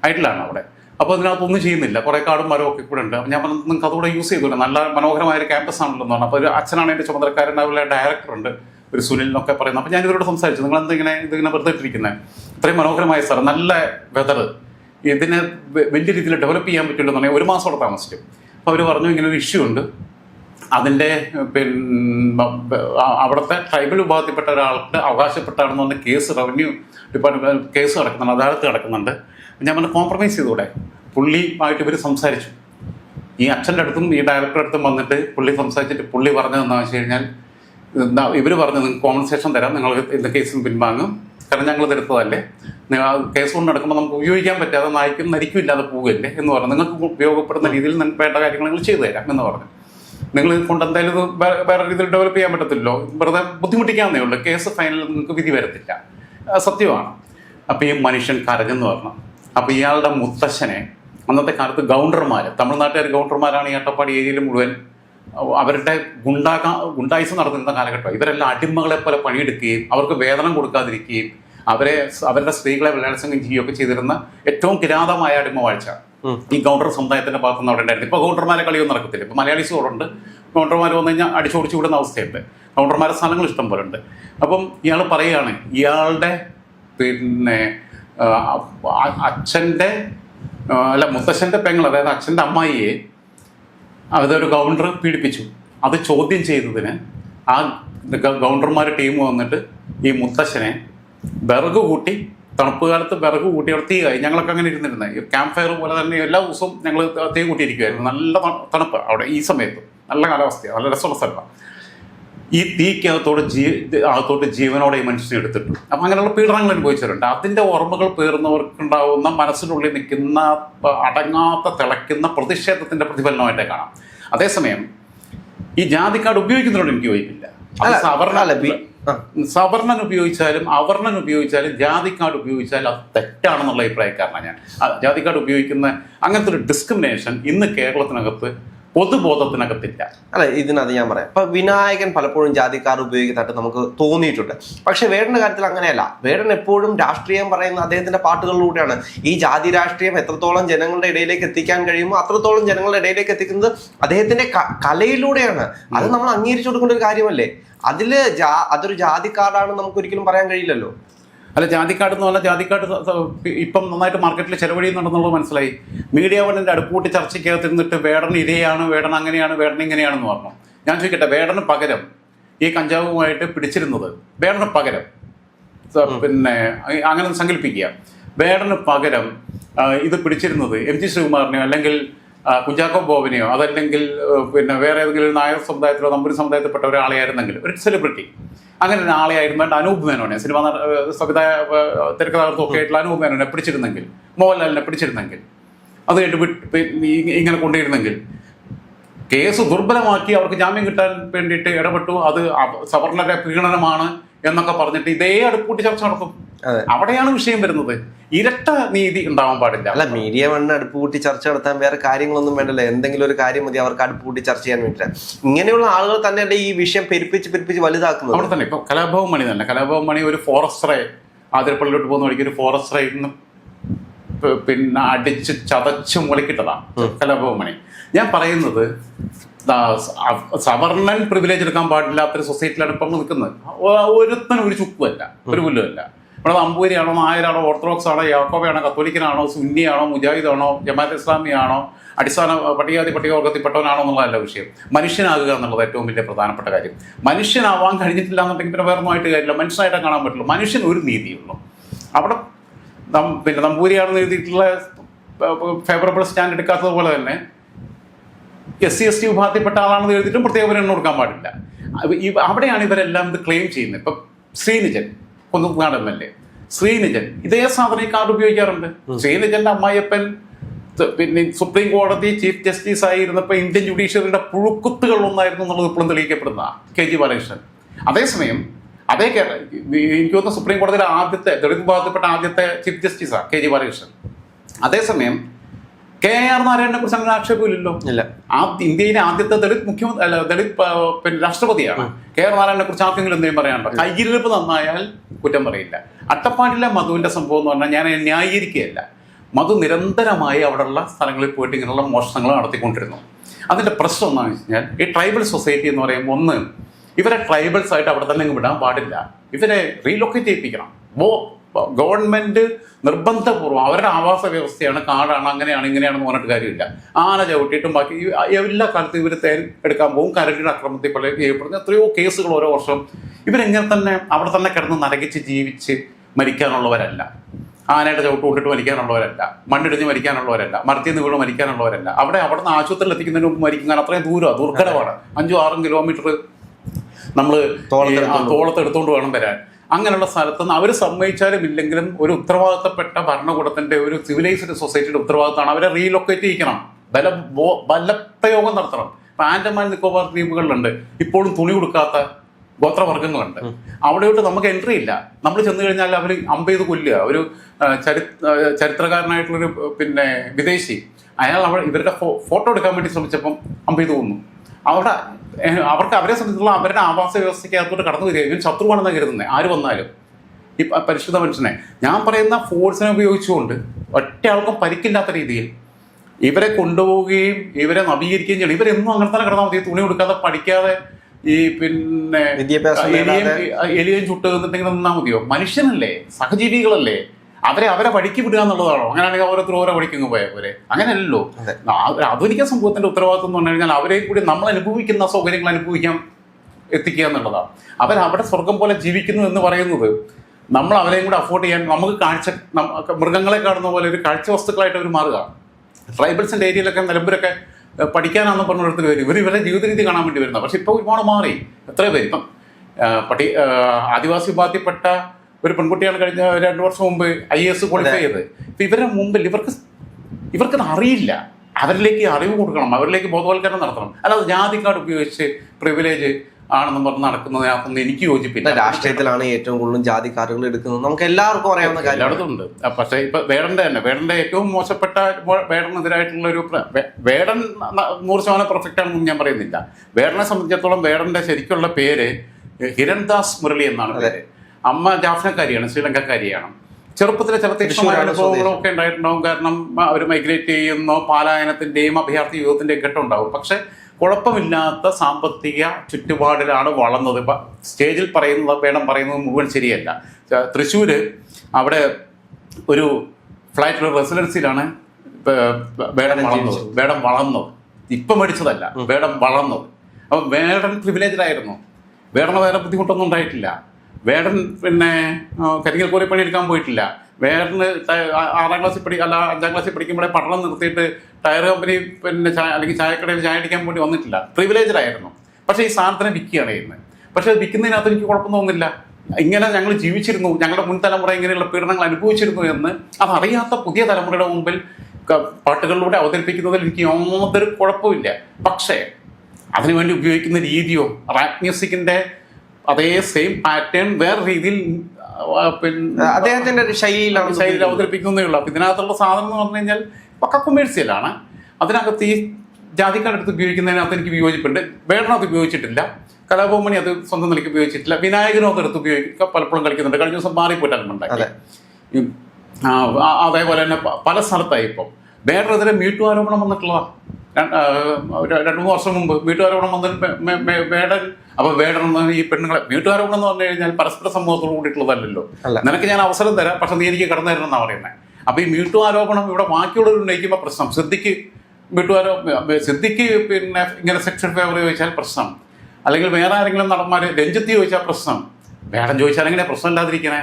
ഐഡിലാണ് അവിടെ. അപ്പോൾ അതിനകത്തൊന്നും ചെയ്യുന്നില്ല. കുറേ കാടും മരവും ഒക്കെ കൂടെ ഉണ്ട്. ഞാൻ പറഞ്ഞു നിങ്ങൾക്ക് അതുകൂടെ യൂസ് ചെയ്തോളൂ നല്ല മനോഹരമായ ഒരു ക്യാമ്പസ് ആണല്ലോ എന്ന് പറഞ്ഞു. അപ്പോൾ ഒരു അച്ഛനാണ് എന്റെ ചുമതലക്കാരൻ. അതുപോലെ ഡയറക്ടർ ഉണ്ട്. ഒരു സുനിൽ എന്നൊക്കെ പറയുന്നത് അപ്പോൾ ഞാൻ ഇവരോട് സംസാരിച്ചു. നിങ്ങൾ എന്തിങ്ങനെ ഇതിങ്ങനെ വെറുതെ ഇട്ടിരിക്കുന്നത് ഇത്രയും മനോഹരമായ സ്ഥലം നല്ല വെതർ ഇതിനെ വലിയ രീതിയിൽ ഡെവലപ്പ് ചെയ്യാൻ പറ്റുള്ളൂ എന്ന് പറഞ്ഞാൽ ഒരു മാസം താമസിക്കും അപ്പോൾ അവർ പറഞ്ഞു ഇങ്ങനെ ഒരു ഇഷ്യൂ ഉണ്ട്. അതിന്റെ പിന്നെ അവിടുത്തെ ട്രൈബൽ വിഭാഗത്തിൽപ്പെട്ട ഒരാൾക്ക് അവകാശപ്പെട്ടാണെന്ന് പറഞ്ഞ കേസ് റവന്യൂ ഡിപ്പാർട്ട്മെന്റ് കേസ് നടക്കുന്നുണ്ട് അദാലത്ത് നടക്കുന്നുണ്ട്. ഞാൻ പറഞ്ഞു കോംപ്രമൈസ് ചെയ്തൂടെ? പുള്ളിയുമായിട്ട് ഇവർ സംസാരിച്ചു. ഈ അച്ഛന്റെ അടുത്തും ഈ ഡയറക്ടറുടെ അടുത്തും വന്നിട്ട് പുള്ളി സംസാരിച്ചിട്ട് പുള്ളി പറഞ്ഞതെന്ന് വെച്ച് കഴിഞ്ഞാൽ ഇവർ പറഞ്ഞു നിങ്ങൾക്ക് കോമ്പൻസേഷൻ തരാം നിങ്ങൾ ഇത് കേസിൽ പിൻവാങ്ങും. കാരണം ഞങ്ങൾ തരുത്തതല്ലേ കേസ് കൊണ്ട് നടക്കുമ്പോൾ നമുക്ക് ഉപയോഗിക്കാൻ പറ്റാതെ നായ്ക്കും നരിക്കും ഇല്ലാതെ പോവുകയല്ലേ എന്ന് പറഞ്ഞു. നിങ്ങൾക്ക് ഉപയോഗപ്പെടുന്ന രീതിയിൽ വേണ്ട കാര്യങ്ങൾ നിങ്ങൾ ചെയ്തു തരാം എന്ന് പറഞ്ഞു. നിങ്ങൾ കൊണ്ട് എന്തായാലും ഇത് വേറെ രീതിയിൽ ഡെവലപ്പ് ചെയ്യാൻ പറ്റത്തില്ലോ വെറുതെ ബുദ്ധിമുട്ടിക്കാവുന്നേ ഉള്ളൂ. കേസ് ഫൈനൽ നിങ്ങൾക്ക് വിധി വരത്തില്ല. സത്യമാണ്. അപ്പോൾ ഈ മനുഷ്യൻ കരഞ്ഞെന്ന് പറഞ്ഞു. അപ്പോൾ ഇയാളുടെ മുത്തശ്ശനെ അന്നത്തെ കാലത്ത് ഗൗണ്ടർമാർ തമിഴ്നാട്ടുകാർ ഗൗണ്ടർമാരാണ് ഈ അട്ടപ്പാടി ഏരിയയിൽ മുഴുവൻ അവരുടെ ഗുണ്ടാക ഗുണ്ടായിസം നടന്നിരുന്ന കാലഘട്ടം. ഇവരെല്ലാം അടിമകളെ പോലെ പണിയെടുക്കുകയും അവർക്ക് വേതനം കൊടുക്കാതിരിക്കുകയും അവരെ അവരുടെ സ്ത്രീകളെ ബലാത്സംഗം ചെയ്യുകയൊക്കെ ചെയ്തിരുന്ന ഏറ്റവും കിരാതമായ അടിമവാഴ്ച ഈ ഗൗണ്ടർ സമുദായത്തിന്റെ ഭാഗത്ത് നിന്ന് അവിടെ ഉണ്ടായിരുന്നു. ഇപ്പൊ ഗൗണ്ടർമാരെ കളിയൊന്നും നടക്കത്തില്ല. ഇപ്പൊ മലയാളീസ് ഉണ്ട്. ഗൗണ്ടർമാർ വന്നു കഴിഞ്ഞാൽ അടിച്ചോടിച്ചു വിടുന്ന അവസ്ഥയുണ്ട്. കൗണ്ടർമാരുടെ സ്ഥലങ്ങൾ ഇഷ്ടം പോലെ ഉണ്ട് അപ്പം ഇയാൾ പറയുകയാണ് ഇയാളുടെ പിന്നെ അച്ഛന്റെ അച്ഛന്റെ അല്ല മുത്തശ്ശന്റെ പെങ്ങൾ അതായത് അച്ഛന്റെ അമ്മായിയെ അതൊരു ഗൗണ്ടർ പീഡിപ്പിച്ചു. അത് ചോദ്യം ചെയ്തതിന് ആ ഗ- ഗൗണ്ടർമാർ ടീം വന്നിട്ട് ഈ മുത്തശ്ശനെ വിറക് കൂട്ടി തണുപ്പ് കാലത്ത് വിറക് കൂട്ടി അവിടെ തീ കായി ഞങ്ങളൊക്കെ അങ്ങനെ ഇരുന്നിരുന്നത് ക്യാമ്പ് ഫയർ പോലെ തന്നെ എല്ലാ ദിവസവും ഞങ്ങൾ തീ കൂട്ടിയിരിക്കുമായിരുന്നു നല്ല തണുപ്പ് അവിടെ ഈ സമയത്ത്. നല്ല കാലാവസ്ഥയാണ് നല്ല രസമുള്ള സ്ഥലമാണ് ഈ തീക്കകത്തോട് ജീ അകത്തോട്ട് ജീവനോടെ ഈ മനുഷ്യനെ എടുത്തിട്ടു. അപ്പം അങ്ങനെയുള്ള പീഡനങ്ങൾ അനുഭവിച്ചവരുണ്ട് അതിന്റെ ഓർമ്മകൾ പേറുന്നവർക്കുണ്ടാവുന്ന മനസ്സിനുള്ളിൽ നിൽക്കുന്ന അടങ്ങാത്ത തിളയ്ക്കുന്ന പ്രതിഷേധത്തിന്റെ പ്രതിഫലനമായിട്ടേ കാണാം. അതേസമയം ഈ ജാതി കാർഡ് ഉപയോഗിക്കുന്നതിനോട് എനിക്ക് യോജിപ്പില്ല. സവർണ സവർണൻ ഉപയോഗിച്ചാലും അവർണൻ ഉപയോഗിച്ചാലും ജാതി കാർഡ് ഉപയോഗിച്ചാലും അത് തെറ്റാണെന്നുള്ള അഭിപ്രായക്കാരനാണ് ഞാൻ. ജാതി കാർഡ് ഉപയോഗിക്കുന്ന അങ്ങനത്തെ ഒരു ഡിസ്ക്രിമിനേഷൻ ഇന്ന് കേരളത്തിനകത്ത് പൊതുബോധത്തിനകത്തില്ല. അല്ല ഇതിനകത്ത് ഞാൻ പറയാം. ഇപ്പൊ വിനായകൻ പലപ്പോഴും ജാതിക്കാർ ഉപയോഗിക്കുന്നതായിട്ട് നമുക്ക് തോന്നിയിട്ടുണ്ട്. പക്ഷെ വേടന്റെ കാര്യത്തിൽ അങ്ങനെയല്ല. വേടൻ എപ്പോഴും രാഷ്ട്രീയം പറയുന്ന അദ്ദേഹത്തിന്റെ പാട്ടുകളിലൂടെയാണ്. ഈ ജാതി രാഷ്ട്രീയം എത്രത്തോളം ജനങ്ങളുടെ ഇടയിലേക്ക് എത്തിക്കാൻ കഴിയുമോ അത്രത്തോളം ജനങ്ങളുടെ ഇടയിലേക്ക് എത്തിക്കുന്നത് അദ്ദേഹത്തിന്റെ കലയിലൂടെയാണ്. അത് നമ്മൾ അംഗീകരിച്ചു കൊടുക്കേണ്ട ഒരു കാര്യമല്ലേ? അതിൽ ജാ- അതൊരു ജാതിക്കാർഡാണ് നമുക്ക് ഒരിക്കലും പറയാൻ കഴിയില്ലല്ലോ. അല്ല ജാതിക്കാട് എന്ന് പറഞ്ഞാൽ ജാതിക്കാട് ഇപ്പം നന്നായിട്ട് മാർക്കറ്റിൽ ചെലവഴിയുന്നുണ്ടെന്നുള്ളത് മനസ്സിലായി. മീഡിയ വണ്ണിന്റെ അടുക്കൂട്ടി ചർച്ചയ്ക്കകത്ത് ഇരുന്നിട്ട് വേടൻ ഇരയാണ് വേടൻ അങ്ങനെയാണ് വേടൻ ഇങ്ങനെയാണെന്ന് പറഞ്ഞു. ഞാൻ ചോദിക്കട്ടെ വേടന് പകരം ഈ കഞ്ചാവുമായിട്ട് പിടിച്ചിരുന്നത് വേടന് പകരം. പിന്നെ അങ്ങനെ സങ്കല്പിക്കുക. വേടന് പകരം ഇത് പിടിച്ചിരുന്നത് എം ജി ശ്രീകുമാറിനെയോ അല്ലെങ്കിൽ കുഞ്ചാക്കോ ബോബിനെയോ അതല്ലെങ്കിൽ പിന്നെ വേറെ ഏതെങ്കിലും നായർ സമുദായത്തിലോ നമ്പൂരി സമുദായത്തിൽപ്പെട്ട ഒരാളെയായിരുന്നെങ്കിൽ ഒരു സെലിബ്രിറ്റി അങ്ങനെ ഒരാളെ ആയിരുന്നു അനൂപ് മേനോനെ. സിനിമ സംവിധായ തിരക്കഥാകൃത്തും ഒക്കെ ആയിട്ടുള്ള അനൂപ് മേനോനെ പിടിച്ചിരുന്നെങ്കിൽ മോഹൻലാലിനെ പിടിച്ചിരുന്നെങ്കിൽ അത് കഴിഞ്ഞിട്ട് ഇങ്ങനെ കൊണ്ടിരുന്നെങ്കിൽ കേസ് ദുർബലമാക്കി അവർക്ക് ജാമ്യം കിട്ടാൻ വേണ്ടിയിട്ട് ഇടപെട്ടു. അത് സവർണരെ പീഡനമാണ്. എന്നൊക്കെ പറഞ്ഞിട്ട് ഇതേ അടുപ്പൂട്ടി ചർച്ച നടത്തും. അവിടെയാണ് വിഷയം വരുന്നത്. ഇരട്ട നീതി ഉണ്ടാവാൻ പാടില്ല. അല്ല മീഡിയ വണ്ണ് അടുപ്പ് കൂട്ടി ചർച്ച നടത്താൻ വേറെ കാര്യങ്ങളൊന്നും വേണ്ടല്ലോ. എന്തെങ്കിലും ഒരു കാര്യം മതി അവർക്ക് അടുപ്പ് കൂട്ടി ചർച്ച ചെയ്യാൻ വേണ്ടിയിട്ട്. ഇങ്ങനെയുള്ള ആളുകൾ തന്നെയല്ലേ ഈ വിഷയം പെരുപ്പിച്ച് പെരുപ്പിച്ച് വലുതാക്കുന്നത്? അവിടെ തന്നെ. ഇപ്പൊ കലാഭവൻ മണി തന്നെ. കലാഭവൻ മണി ഒരു ഫോറസ്റ്ററെ ആതിരപ്പള്ളിയിലോട്ട് പോകുന്ന വഴിക്ക് ഒരു ഫോറസ്റ്ററെ പിന്നെ അടിച്ച് ചതച്ച് മുളക്കിട്ടതാണ് കലാഭവൻ മണി. ഞാൻ പറയുന്നത് സവർണൻ പ്രിവിലേജ് എടുക്കാൻ പാടില്ലാത്തൊരു സൊസൈറ്റിയിലാണ് ഇപ്പം നിൽക്കുന്നത്. ഒരുത്തനും ഒരു ചുക്കുമല്ല ഒരു പുല്ലുമല്ല. ഇവിടെ അമ്പൂരിയാണോ നായരാണോ ഓർത്തഡോക്സ് ആണോ യാക്കോബയാണോ കത്തോലിക്കനാണോ സുന്നിയാണോ മുജാഹിദാണോ ജമാഅത്ത് ഇസ്ലാമിയാണോ അടിസ്ഥാന പട്ടികാതി പട്ടികവർഗത്തിൽപ്പെട്ടവനാണോ എന്നുള്ളതല്ല വിഷയം. മനുഷ്യനാകുക എന്നുള്ളത് ഏറ്റവും വലിയ പ്രധാനപ്പെട്ട കാര്യം. മനുഷ്യനാവാൻ കഴിഞ്ഞിട്ടില്ല എന്നുണ്ടെങ്കിൽ പിന്നെ വേറൊന്നുമായിട്ട് കാര്യമില്ല. മനുഷ്യനായിട്ട് കാണാൻ പറ്റുള്ളൂ. മനുഷ്യൻ ഒരു നീതിയുള്ളൂ. അവിടെ പിന്നെ നമ്പൂരിയാണെന്ന് എഴുതിയിട്ടുള്ള ഫേവറബിൾ സ്റ്റാൻഡ് എടുക്കാത്തത് പോലെ തന്നെ എസ് സി എസ് ടി വിഭാഗത്തിൽപ്പെട്ട ആളാണെന്ന് എഴുതിയിട്ടും പ്രത്യേക പരിഗണന കൊടുക്കാൻ പാടില്ല. അവിടെയാണ് ഇവരെല്ലാം ഇത് ക്ലെയിം ചെയ്യുന്നത്. ഇപ്പം Srinijan Kunnathunad M L A Srinijan ഇതേ സാധനം ഈ കാർഡ് ഉപയോഗിക്കാറുണ്ട്. ശ്രീനിജന്റെ അമ്മായിയപ്പൻ പിന്നെ സുപ്രീം കോടതി ചീഫ് ജസ്റ്റിസ് ആയിരുന്നപ്പോൾ ഇന്ത്യൻ ജുഡീഷ്യറിയുടെ പുഴുക്കുത്തുകൾ ഒന്നായിരുന്നു എന്നുള്ളത് ഇപ്പോഴും തെളിയിക്കപ്പെടുന്ന കെ ജി ബാലകൃഷ്ണൻ. അതേസമയം അതേ കേരള എനിക്ക് തോന്നുന്നു സുപ്രീം കോടതിയിലെ ആദ്യത്തെ ദളിത് വിഭാഗത്തിൽപ്പെട്ട ആദ്യത്തെ ചീഫ് ജസ്റ്റിസാണ് കെ ജി ബാലകൃഷ്ണൻ. അതേസമയം കെ ആർ നാരായണനെ കുറിച്ച് അങ്ങനെ ആക്ഷേപമില്ലല്ലോ. ആ ഇന്ത്യയിലെ ആദ്യത്തെ ദളിത് മുഖ്യമന്ത്രി അല്ല ദളിത് പിന്നെ രാഷ്ട്രപതിയാണ്. കെ ആർ നാരായണനെ കുറിച്ച് ആർക്കെങ്കിലും എന്തെങ്കിലും പറയാനുണ്ടോ? കയ്യിലിരിപ്പ് നന്നായാൽ കുറ്റം പറയില്ല. അട്ടപ്പാടിലെ മധുവിന്റെ സംഭവം എന്ന് പറഞ്ഞാൽ ഞാൻ ന്യായീകരിക്കുകയല്ല. മധു നിരന്തരമായി അവിടെയുള്ള സ്ഥലങ്ങളിൽ പോയിട്ട് ഇങ്ങനെയുള്ള മോഷണങ്ങൾ നടത്തിക്കൊണ്ടിരുന്നു. അതിന്റെ പ്രശ്നം എന്താണെന്ന് വെച്ച് കഴിഞ്ഞാൽ ഈ ട്രൈബൽ സൊസൈറ്റി എന്ന് പറയുമ്പോൾ ഒന്ന് ഇവരെ ട്രൈബൽസ് ആയിട്ട് അവിടെ തന്നെ വിടാൻ പാടില്ല. ഇവരെ റീലൊക്കേറ്റ് ചെയ്യിപ്പിക്കണം. ബോ ഗവൺമെന്റ് നിർബന്ധപൂർവം അവരുടെ ആവാസ വ്യവസ്ഥയാണ് കാടാണ് അങ്ങനെയാണ് ഇങ്ങനെയാണെന്ന് പറഞ്ഞിട്ട് കാര്യമില്ല. ആന ചവിട്ടിയിട്ടും ബാക്കി എല്ലാ കാലത്തും ഇവർ തേൻ എടുക്കാൻ പോകും കരടിയുടെ അക്രമത്തിൽ പോലെ ചെയ്യപ്പെടുന്ന എത്രയോ കേസുകൾ ഓരോ വർഷം ഇവരെങ്ങനെ തന്നെ അവിടെ തന്നെ കിടന്ന് നരകിച്ച് ജീവിച്ച് മരിക്കാനുള്ളവരല്ല. ആനയുടെ ചവിട്ട് കൊണ്ടിട്ട് മരിക്കാനുള്ളവരല്ല. മണ്ണിടിഞ്ഞ് മരിക്കാനുള്ളവരല്ല. മരത്തിൽ നിന്ന് വീണ് മരിക്കാനുള്ളവരല്ല. അവിടെ അവിടെ നിന്ന് ആശുപത്രിയിൽ എത്തിക്കുന്നതിന് മുമ്പ് മരിക്കാൻ അത്രയും ദൂരമാണ് ദുർഘടമാണ്. അഞ്ചും ആറും കിലോമീറ്റർ നമ്മൾ തോളത്തെടുത്തുകൊണ്ട് വേണം വരാൻ. അങ്ങനെയുള്ള സ്ഥലത്ത് നിന്ന് അവർ സമ്മതിച്ചാലും ഇല്ലെങ്കിലും ഒരു ഉത്തരവാദിത്തപ്പെട്ട ഭരണകൂടത്തിന്റെ ഒരു സിവിലൈസ്ഡ് സൊസൈറ്റിയുടെ ഉത്തരവാദിത്തമാണ് അവരെ റീലൊക്കേറ്റ് ചെയ്യിക്കണം. ബല ബലപ്രയോഗം നടത്തണം. ഇപ്പൊ ആൻഡമാൻ നിക്കോബാർ ദ്വീപുകളിലുണ്ട്. ഇപ്പോഴും തുണി കൊടുക്കാത്ത ഗോത്രവർഗങ്ങളുണ്ട് അവിടെയോട്ട് നമുക്ക് എൻട്രി ഇല്ല. നമ്മൾ ചെന്ന് കഴിഞ്ഞാൽ അവർ അമ്പ് ചെയ്ത് കൊല്ലുക. ഒരു ചരി ചരിത്രകാരനായിട്ടുള്ളൊരു പിന്നെ വിദേശി. അയാൾ അവിടെ ഇവരുടെ ഫോട്ടോ എടുക്കാൻ വേണ്ടി ശ്രമിച്ചപ്പം അമ്പ് ചെയ്ത് കൊന്നു. അവിടെ അവർക്ക് അവരെ സംബന്ധിച്ചുള്ള അവരുടെ ആവാസ വ്യവസ്ഥയ്ക്കകത്തോട്ട് കടന്നു വരിക ഇവൻ ശത്രുവാണെന്ന് കരുതുന്നത്. ആര് വന്നാലും. ഈ പരിശുദ്ധ മനുഷ്യനെ. ഞാൻ പറയുന്ന ഫോഴ്സിനെ ഉപയോഗിച്ചുകൊണ്ട് ഒറ്റ ആൾക്കും പരിക്കില്ലാത്ത രീതിയിൽ ഇവരെ കൊണ്ടുപോവുകയും ഇവരെ നവീകരിക്കുകയും ചെയ്യണം. ഇവരെന്നും അങ്ങനെ തന്നെ കിടന്നാൽ മതി. തുണി കൊടുക്കാതെ പഠിക്കാതെ ഈ പിന്നെ എലിയും ചുട്ടുന്നിട്ടെങ്കിൽ നിന്നാൽ മതിയോ? മനുഷ്യനല്ലേ? സഹജീവികളല്ലേ? അവരെ അവരെ വഴിക്ക് വിടുക എന്നുള്ളതാണോ? അങ്ങനെയാണെങ്കിൽ ഓരോരുത്തർ ഓരോ വഴിക്കങ്ങ് പോയ പോലെ അങ്ങനെയല്ലോ ആധുനിക സമൂഹത്തിന്റെ ഉത്തരവാദിത്വം എന്ന് പറഞ്ഞു കഴിഞ്ഞാൽ അവരെ കൂടി നമ്മൾ അനുഭവിക്കുന്ന സൗകര്യങ്ങൾ അനുഭവിക്കാൻ എത്തിക്കുക എന്നുള്ളതാണ്. അവർ അവിടെ സ്വർഗം പോലെ ജീവിക്കുന്നു എന്ന് പറയുന്നത് നമ്മൾ അവരെയും കൂടെ അഫോർഡ് ചെയ്യാൻ നമുക്ക് കാഴ്ച മൃഗങ്ങളെ കാണുന്ന പോലെ ഒരു കാഴ്ച വസ്തുക്കളായിട്ട് അവർ മാറുക. ട്രൈബൽസിന്റെ ഏരിയയിലൊക്കെ നിലമ്പൂരൊക്കെ പഠിക്കാനാണെന്ന് പറഞ്ഞ ഒരു വരും. ഇവർ ഇവരുടെ ജീവിത രീതി കാണാൻ വേണ്ടി വരുന്നത് പക്ഷെ ഇപ്പോൾ ഒരുപാട് മാറി. എത്ര പേര്. ഇപ്പം പട്ടി ആദിവാസി വിഭാഗത്തിൽപ്പെട്ട ഒരു പെൺകുട്ടിയാണ് കഴിഞ്ഞ രണ്ടു വർഷം മുമ്പ് ഐ എസ് ക്വാളിഫൈ ചെയ്തത്. അപ്പൊ ഇവരുടെ മുമ്പിൽ ഇവർക്ക് ഇവർക്കത് അറിയില്ല. അവരിലേക്ക് അറിവ് കൊടുക്കണം. അവരിലേക്ക് ബോധവൽക്കരണം നടത്തണം. അല്ലാതെ ജാതി കാർഡ് ഉപയോഗിച്ച് പ്രിവിലേജ് ആണെന്ന് പറഞ്ഞ് നടക്കുന്നതിനകത്തൊന്നും എനിക്ക് യോജിപ്പില്ല. രാഷ്ട്രീയത്തിലാണ് ഏറ്റവും കൂടുതലും ജാതി കാർഡുകൾ എടുക്കുന്നത്. നമുക്ക് എല്ലാവർക്കും അറിയാവുന്ന എല്ലായിടത്തും ഉണ്ട്. പക്ഷേ ഇപ്പൊ വേടന്റെ തന്നെ. വേടന്റെ ഏറ്റവും മോശപ്പെട്ട വേടനെതിരായിട്ടുള്ള ഒരു വേടൻ നൂറ് ശതമാനം പെർഫെക്റ്റ് ആണെന്ന് ഞാൻ പറയുന്നില്ല. വേടനെ സംബന്ധിച്ചിടത്തോളം വേടന്റെ ശരിക്കുള്ള പേര് ഹിരൺദാസ് മുരളി എന്നാണ് പേര്. അമ്മ ജാഫ്നക്കാരിയാണ് ശ്രീലങ്കക്കാരിയാണ്. ചെറുപ്പത്തിലെ ചില തീക്ഷണമായ അനുഭവങ്ങളും ഒക്കെ ഉണ്ടായിട്ടുണ്ടാവും. കാരണം അവർ മൈഗ്രേറ്റ് ചെയ്യുന്ന പാലായനത്തിന്റെയും അഭയാർത്ഥി യുഗത്തിന്റെയും ഘട്ടം ഉണ്ടാവും. പക്ഷെ കുഴപ്പമില്ലാത്ത സാമ്പത്തിക ചുറ്റുപാടിലാണ് വളർന്നത്. ഇപ്പൊ സ്റ്റേജിൽ പറയുന്നത് വേണം പറയുന്നത് മുഴുവൻ ശരിയല്ല. തൃശ്ശൂര് അവിടെ ഒരു ഫ്ലാറ്റ് റെസിഡൻസിയിലാണ് വേടം വളർന്നത്. വേടം വളർന്നത്. ഇപ്പം മേടിച്ചതല്ല വേടം വളർന്നത്. അപ്പം വേടൻ പ്രിവിലേജിലായിരുന്നു വേടന വേറെ ബുദ്ധിമുട്ടൊന്നും ഉണ്ടായിട്ടില്ല. വേടൻ പിന്നെ കരിങ്ങൽ കൂറി പണിയെടുക്കാൻ പോയിട്ടില്ല. വേടന് ആറാം ക്ലാസ്സിൽ പഠി അല്ല അഞ്ചാം ക്ലാസ്സിൽ പഠിക്കുമ്പോഴേ പഠനം നിർത്തിയിട്ട് ടയർ കമ്പനി പിന്നെ ചായ അല്ലെങ്കിൽ ചായക്കടയിൽ ചായ അടിക്കാൻ വേണ്ടി വന്നിട്ടില്ല. പ്രിവിലേജിലായിരുന്നു പക്ഷേ ഈ സാധനത്തിനെ വിൽക്കുകയാണ് ചെയ്യുന്നത്. പക്ഷേ അത് വിൽക്കുന്നതിനകത്ത് എനിക്ക് കുഴപ്പം തോന്നുന്നില്ല. ഇങ്ങനെ ഞങ്ങൾ ജീവിച്ചിരുന്നു. ഞങ്ങളുടെ മുൻ തലമുറ ഇങ്ങനെയുള്ള പീഡനങ്ങൾ അനുഭവിച്ചിരുന്നു എന്ന് അതറിയാത്ത പുതിയ തലമുറയുടെ മുമ്പിൽ പാട്ടുകളിലൂടെ അവതരിപ്പിക്കുന്നതിൽ എനിക്ക് യാതൊരു കുഴപ്പമില്ല പക്ഷേ അതിനുവേണ്ടി ഉപയോഗിക്കുന്ന രീതിയോ റാപ്പ് മ്യൂസിക്കിന്റെ അതേ സെയിം പാറ്റേൺ വേറെ രീതിയിൽ പിന്നെ അദ്ദേഹത്തിന്റെ ശൈലിയിലാണ് ശൈലിയിൽ അവതരിപ്പിക്കുന്നേ. ഉള്ളൂ. അപ്പൊ ഇതിനകത്തുള്ള സാധനം എന്ന് പറഞ്ഞു കഴിഞ്ഞാൽ പക്ക കൊമേഴ്സ്യലാണ് അതിനകത്ത് ഈ ജാതിക്കാരെടുത്ത് ഉപയോഗിക്കുന്നതിനകത്ത് എനിക്ക് വിയോജിപ്പുണ്ട്. വേടനകത്ത് ഉപയോഗിച്ചിട്ടില്ല. കലാഭവമണി അത് സ്വന്തം നിലയ്ക്ക് ഉപയോഗിച്ചിട്ടില്ല. വിനായകനും അത് എടുത്ത് ഉപയോഗിക്കുക പലപ്പോഴും കളിക്കുന്നുണ്ട്. കഴിഞ്ഞ ദിവസം മാറിപ്പോയിട്ടാണ് ഉണ്ടാക്കി അതേപോലെ തന്നെ പല സ്ഥലത്തായി ഇപ്പം. വേറെതിരെ മീട്ടു ആരോപണം വന്നിട്ടുള്ളതാ. രണ്ട് മൂന്ന് വർഷം മുമ്പ് വീട്ടുകാരോപണം ആരോപണം വന്നതിന് വേ- വേ- വേ- വേടൻ അപ്പൊ വേടൻ ഈ പെണ്ണുങ്ങളെ വീട്ടുകാരോപണം എന്ന് പറഞ്ഞു കഴിഞ്ഞാൽ പരസ്പര സമൂഹത്തോട് കൂടിയിട്ടുള്ളതല്ലല്ലോ. അല്ല. നിനക്ക് ഞാൻ അവസരം തരാം പക്ഷെ നീ എനിക്ക് കടന്നു തരണം എന്നാ പറയുന്നത് അപ്പൊ ഈ വീട്ടുകാരോപണം ആരോപണം ഇവിടെ ബാക്കിയുള്ളവർ ഉന്നയിക്കുമ്പോൾ പ്രശ്നം. സിദ്ധിക്ക് വീട്ടുകാരോ സിദ്ധിക്ക് പിന്നെ ഇങ്ങനെ സെക്ഷൻ ഫേവർ ചോദിച്ചാൽ പ്രശ്നം. അല്ലെങ്കിൽ വേറെ ആരെങ്കിലും നടന്മാര് രഞ്ജിത്ത് ചോദിച്ചാൽ പ്രശ്നം. വേടൻ ചോദിച്ചാൽ എങ്ങനെ പ്രശ്നം ഇല്ലാതിരിക്കണേ?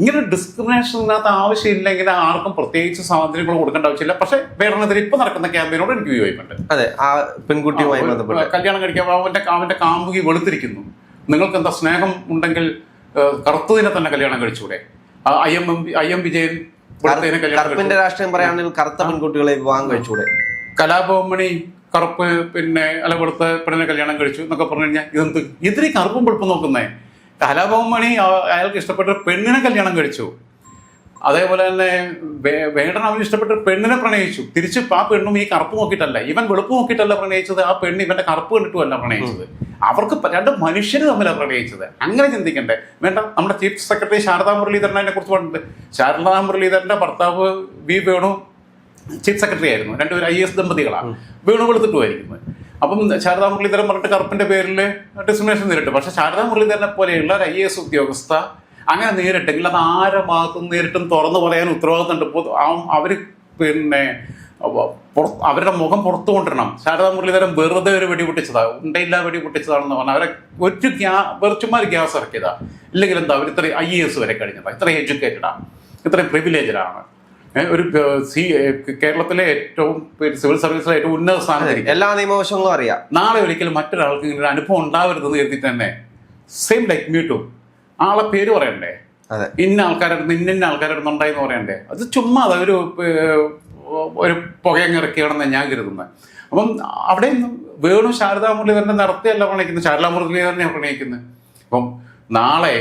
ഇങ്ങനെ ഡിസ്ക്രിമിനേഷൻ ഡിസ്ക്രിമിനേഷനകത്ത് ആവശ്യമില്ലെങ്കിൽ ആർക്കും പ്രത്യേകിച്ച് സ്വാതന്ത്ര്യങ്ങൾ കൊടുക്കേണ്ട ആവശ്യമില്ല. പക്ഷെ വേറെ ഇപ്പൊ നടക്കുന്ന ക്യാമ്പയിനോട് എനിക്ക് വിയോജിപ്പുണ്ട്. അതെ ആ പെൺകുട്ടിയുമായി ബന്ധപ്പെട്ട്. കല്യാണം കഴിക്കാൻ അവന്റെ അവന്റെ കാമുകി വെളുത്തിരിക്കുന്നു. നിങ്ങൾക്ക് എന്താ സ്നേഹം ഉണ്ടെങ്കിൽ കറുത്തതിനെ തന്നെ കല്യാണം കഴിച്ചൂടെ? I M I M Vijayan കറുപ്പിന്റെ രാഷ്ട്രീയം പറയുകയാണെങ്കിൽ കറുത്ത പെൺകുട്ടികളെ വിവാഹം കഴിച്ചൂടെ? കലാഭവമണി കറുപ്പ് പിന്നെ അല്ല വെളുത്ത പെണ്ണിനെ കല്യാണം കഴിച്ചു എന്നൊക്കെ പറഞ്ഞു കഴിഞ്ഞാൽ ഇതെന്ത് ഇതിന് കറുപ്പും വെളുപ്പും നോക്കുന്നേ? കലാഭവമണി മണി അയാൾക്ക് ഇഷ്ടപ്പെട്ട പെണ്ണിനെ കല്യാണം കഴിച്ചു. അതേപോലെ തന്നെ വേണ്ടൻ വേടൻ അവന് ഇഷ്ടപ്പെട്ട പെണ്ണിനെ പ്രണയിച്ചു. തിരിച്ച് ആ പെണ്ണും ഈ കറുപ്പ് നോക്കിയിട്ടല്ല ഇവൻ വെളുപ്പ് നോക്കിയിട്ടല്ല പ്രണയിച്ചത് ആ പെണ്ണ് ഇവന്റെ കറുപ്പ് കണ്ടിട്ടുമല്ല പ്രണയിച്ചത്. അവർക്ക് രണ്ട് മനുഷ്യർ തമ്മിലാണ് പ്രണയിച്ചത്. അങ്ങനെ ചിന്തിക്കണ്ടേ. വേണ്ട നമ്മുടെ ചീഫ് സെക്രട്ടറി ശാരദാ മുരളീധരനെ അതിനെ കുറിച്ച് പറഞ്ഞിട്ടുണ്ട്. ശാരദാ മുരളീധരന്റെ ഭർത്താവ് വി വേണു ചീഫ് സെക്രട്ടറി ആയിരുന്നു. രണ്ടുപേരും ഐ എസ് ദമ്പതികളാണ് വേണു വെളുത്തിട്ടുമായിരിക്കുന്നത് അപ്പം ശാരദാ മുരളീധരൻ പറഞ്ഞിട്ട് കറുപ്പിന്റെ പേരിൽ ഡിസ്ക്രിമിനേഷൻ നേരിട്ടു. പക്ഷെ ശാരദാ മുരളീധരനെ പോലെയുള്ള ഒരു ഐ എസ് ഉദ്യോഗസ്ഥ അങ്ങനെ നേരിട്ടെങ്കിൽ അത് ആരെ ഭാഗത്തും നേരിട്ടും തുറന്നു പറയാൻ ഉത്തരവാദിത്തമുണ്ട്. ഇപ്പോൾ അവർ പിന്നെ അവ- അവരുടെ മുഖം പുറത്തു കൊണ്ടിരണം ശാരദാ മുരളീധരൻ വെറുതെ ഒരു വെടി പൊട്ടിച്ചതാ ഉണ്ടയില്ല വെടി പൊട്ടിച്ചതാണെന്ന് പറഞ്ഞാൽ അവരെ ഒരു ഗ്യാ വെറുച്ചുമാർ ഗ്യാസ് ഇറക്കിയതാ. ഇല്ലെങ്കിൽ എന്താ അവർ ഇത്രയും ഐ എസ് വരെ കഴിഞ്ഞതാ. ഇത്രയും എഡ്യൂക്കേറ്റഡാണ് ഇത്രയും പ്രിവിലേജഡാണ് ഒരു സി കേരളത്തിലെ ഏറ്റവും സിവിൽ സർവീസിലെ ഏറ്റവും ഉന്നത സ്ഥാനത്തിരിക്കും എല്ലാ നിയമവശങ്ങളും അറിയാം. നാളെ ഒരിക്കലും മറ്റൊരാൾക്ക് ഇങ്ങനെ ഒരു അനുഭവം ഉണ്ടാവരുതെന്ന് കരുതി തന്നെ സെയിം ലൈക്ക് മ്യൂട്ടു ആളെ പേര് പറയണ്ടേ? ഇന്ന ആൾക്കാരുടെ ഇന്ന ഇന്ന ആൾക്കാരുടെ ഉണ്ടായി എന്ന് പറയണ്ടേ? അത് ചുമ്മാ അത് ഒരു ഏഹ്, ഒരു പുകയങ്ങ് ഇറക്കിയാണെന്ന് ഞാൻ കരുതുന്നത്. അപ്പം അവിടെ വേണു ശാരദാ മുരളീധരന്റെ നടത്തിയല്ല പ്രണയിക്കുന്നത് ശാരദാ മുരളീധരനെ പ്രണയിക്കുന്നത്. അപ്പം നാളെ